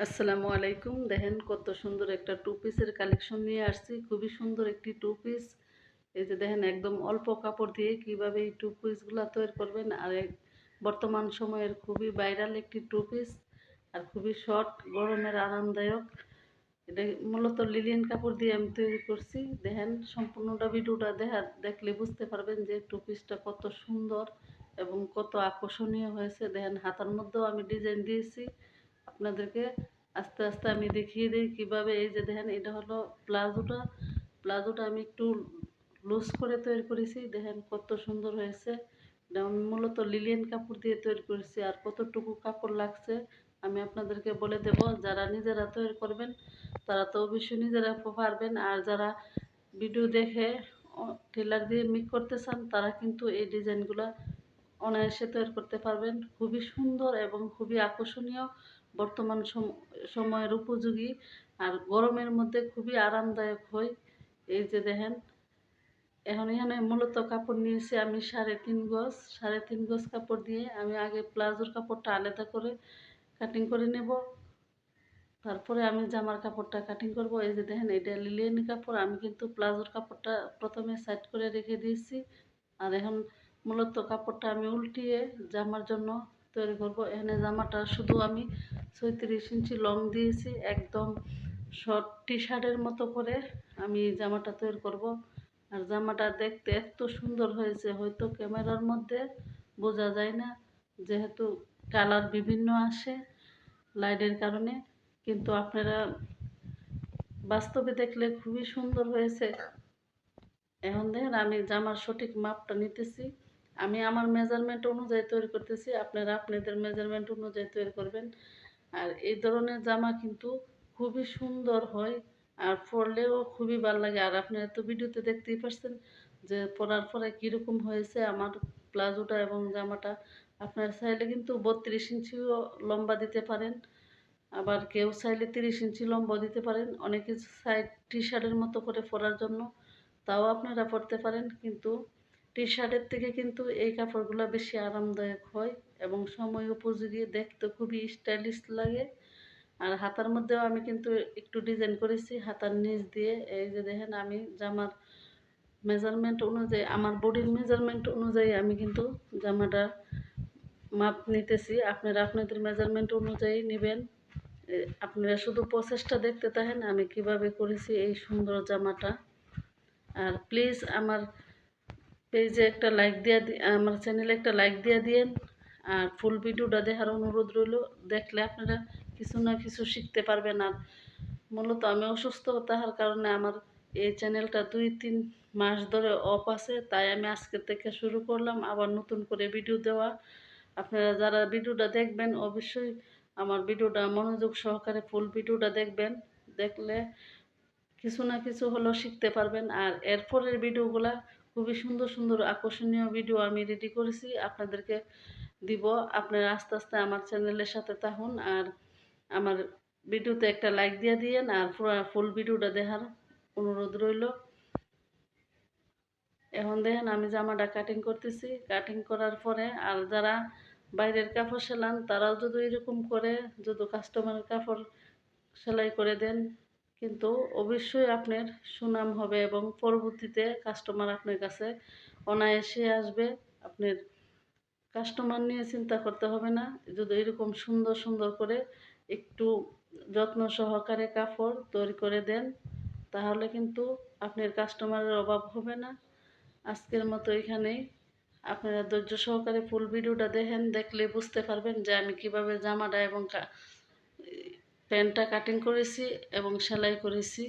আসসালামু আলাইকুম। দেখেন কত সুন্দর একটা টু পিসের কালেকশন নিয়ে আসছি। খুবই সুন্দর একটি টু পিস। এই যে দেখেন একদম অল্প কাপড় দিয়ে কীভাবে এই টু পিসগুলো তৈরি করবেন। আর বর্তমান সময়ের খুবই ভাইরাল একটি টু পিস। আর খুবই শর্ট, গরমের আরামদায়ক। এটা মূলত লিলিয়ান কাপড় দিয়ে আমি তৈরি করছি। দেখেন সম্পূর্ণটা ভিডিওটা দেখা, দেখলে বুঝতে পারবেন যে টু পিসটা কত সুন্দর এবং কত আকর্ষণীয় হয়েছে। দেখেন হাতার মধ্যেও আমি ডিজাইন দিয়েছি। আপনাদেরকে আস্তে আস্তে আমি দেখিয়ে দিই কীভাবে এই যে দেখেন, এটা হলো প্লাজোটা। প্লাজোটা আমি একটু লুজ করে তৈরি করেছি। দেখেন কত সুন্দর হয়েছে। মূলত লিলিয়ান কাপড় দিয়ে তৈরি করেছি আর কতটুকু কাপড় লাগছে আমি আপনাদেরকে বলে দেব। যারা নিজেরা তৈরি করবেন, তারা তো অবশ্যই নিজেরা পারবেন। আর যারা ভিডিও দেখে টেলার দিয়ে মিক করতে চান, তারা কিন্তু এই ডিজাইনগুলো অনায়াসে তৈরি করতে পারবেন। খুবই সুন্দর এবং খুবই আকর্ষণীয়। বর্তমান সম- সময়ের উপযোগী আর গরমের মধ্যে খুবই আরামদায়ক হয়। এই যে দেখেন, এখন এখানে মূলত কাপড় নিয়েছি আমি সাড়ে তিন গজ, সাড়ে তিন গজ কাপড় দিয়ে আমি আগে প্লাজোর কাপড়টা আলাদা করে কাটিং করে নেব। তারপরে আমি জামার কাপড়টা কাটিং করব। এই যে দেখেন, এটা লিলিয়ানি কাপড়, আমি কিন্তু প্লাজোর কাপড়টা প্রথমে সাইড করে রেখে দিয়েছি। আর এখন মূলত কাপড়টা আমি উল্টিয়ে জামার জন্য তৈরি করব। এখানে জামাটা শুধু আমি ছয়ত্রিশ ইঞ্চি লং দিয়েছি, একদম শর্ট টি শার্টের মতো করে আমি জামাটা তৈরি করব। আর জামাটা দেখতে এত সুন্দর হয়েছে, হয়তো ক্যামেরার মধ্যে বোঝা যায় না যেহেতু কালার বিভিন্ন আসে লাইটের কারণে, কিন্তু আপনারা বাস্তবে দেখলে খুবই সুন্দর হয়েছে। এখন দেখেন আমি জামার সঠিক মাপটা নিতেছি। আমি আমার মেজারমেন্ট অনুযায়ী তৈরি করতেছি, আপনারা আপনাদের মেজারমেন্ট অনুযায়ী তৈরি করবেন। আর এই ধরনের জামা কিন্তু খুবই সুন্দর হয়, আর পরলেও খুবই ভালো লাগে। আর আপনারা তো ভিডিওতে দেখতেই পারছেন যে পরার পরে কীরকম হয়েছে আমার প্লাজোটা এবং জামাটা। আপনারা চাইলে কিন্তু বত্রিশ ইঞ্চিও লম্বা দিতে পারেন, আবার কেউ চাইলে তিরিশ ইঞ্চি লম্বা দিতে পারেন। অনেকে সাইড টি শার্টের মতো করে পরার জন্য, তাও আপনারা পরতে পারেন। কিন্তু টি শার্টের থেকে কিন্তু এই কাপড়গুলো বেশি আরামদায়ক হয় এবং সময় উপযোগী, দেখতে খুবই স্টাইলিশ লাগে। আর হাতার মধ্যেও আমি কিন্তু একটু ডিজাইন করেছি, হাতার নিচ দিয়ে। এই যে দেখেন, আমি জামার মেজারমেন্ট অনুযায়ী, আমার বডির মেজারমেন্ট অনুযায়ী আমি কিন্তু জামাটা মাপ নিতেছি। আপনারা আপনাদের মেজারমেন্ট অনুযায়ী নেবেন। আপনারা শুধু প্রসেসটা দেখতে থাকেন, আমি কীভাবে করেছি এই সুন্দর জামাটা। আর প্লিজ আমার পেজে একটা লাইক দিয়া আমার চ্যানেলে একটা লাইক দিয়া দিয়েন। আর ফুল ভিডিওটা দেখার অনুরোধ রইল। দেখলে আপনারা কিছু না কিছু শিখতে পারবেন। আর মূলত আমি অসুস্থ, তাহার কারণে আমার এই চ্যানেলটা দুই, তিন মাস ধরে অফ আছে। তাই আমি আজকে থেকে শুরু করলাম। আবার নতুন করে ভিডিও দেওয়া। আপনারা যারা ভিডিওটা দেখবেন, অবশ্যই আমার ভিডিওটা মনোযোগ সহকারে ফুল ভিডিওটা দেখবেন। দেখলে কিছু না কিছু হলেও শিখতে পারবেন। আর এরপরের ভিডিওগুলা খুবই সুন্দর সুন্দর আকর্ষণীয় ভিডিও আমি রেডি করেছি। আপনাদেরকে দিব। আপনারা আস্তে আস্তে আমার চ্যানেলের সাথে থাকুন আর আমার ভিডিওতে একটা লাইক দিয়ে দিয়েন আর ফুল ভিডিওটা দেখার অনুরোধ রইল। এখন দেখেন আমি জামাটা কাটিং করতেছি। কাটিং করার পরে আর যারা বাইরের কাপড় সেলান, তারাও যদি এরকম করে, যদি কাস্টমারের কাপড় সেলাই করে দেন কিন্তু অবশ্যই আপনার সুনাম হবে এবং পরবর্তীতে কাস্টমার আপনার কাছে অনায়াসে আসবে। আপনার কাস্টমার নিয়ে চিন্তা করতে হবে না। যদি এরকম সুন্দর সুন্দর করে একটু যত্ন সহকারে কাপড় তৈরি করে দেন, তাহলে কিন্তু আপনার কাস্টমারের অভাব হবে না। আজকের মতো এখানেই। আপনারা ধৈর্য সহকারে ফুল ভিডিওটা দেখেন, দেখলে বুঝতে পারবেন যে আমি কীভাবে জামাটা এবং প্যান্টটা কাটিং করেছি এবং সেলাই করেছি।